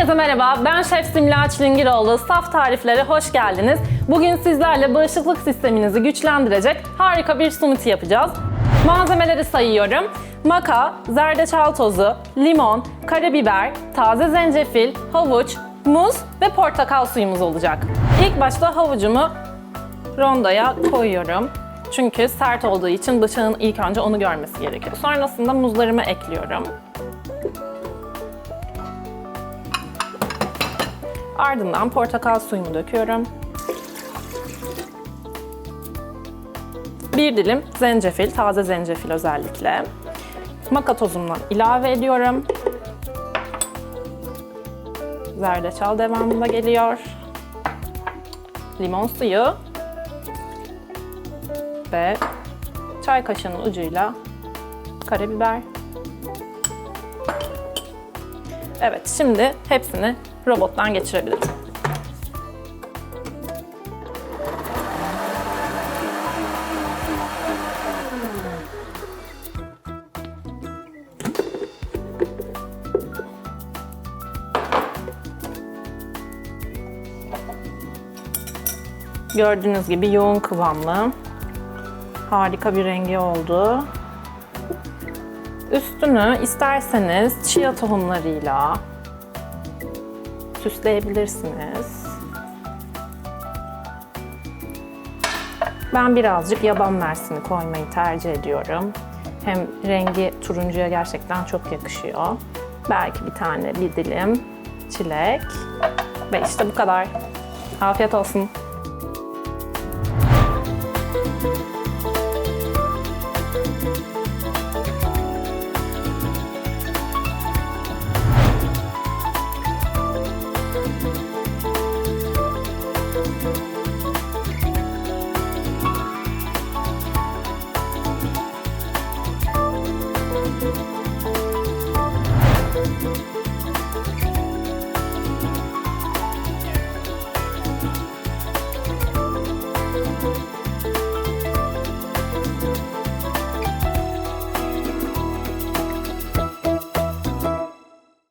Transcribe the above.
Herkese merhaba, ben Şef Simla Çilingiroğlu. Saf tariflere hoş geldiniz. Bugün sizlerle bağışıklık sisteminizi güçlendirecek harika bir smoothie yapacağız. Malzemeleri sayıyorum. Maka, zerdeçal tozu, limon, karabiber, taze zencefil, havuç, muz ve portakal suyumuz olacak. İlk başta havucumu rondoya koyuyorum. Çünkü sert olduğu için bıçağın ilk önce onu görmesi gerekiyor. Sonrasında muzlarımı ekliyorum. Ardından portakal suyumu döküyorum. Bir dilim zencefil, taze zencefil özellikle. Maka tozumdan ilave ediyorum. Zerdeçal devamında geliyor. Limon suyu ve çay kaşığının ucuyla karabiber. Evet, şimdi hepsini robottan geçirebilirim. Gördüğünüz gibi yoğun kıvamlı. Harika bir rengi oldu. Üstünü isterseniz chia tohumlarıyla süsleyebilirsiniz. Ben birazcık yaban mersini koymayı tercih ediyorum. Hem rengi turuncuya gerçekten çok yakışıyor. Belki bir tane, bir dilim çilek. Ve işte bu kadar. Afiyet olsun.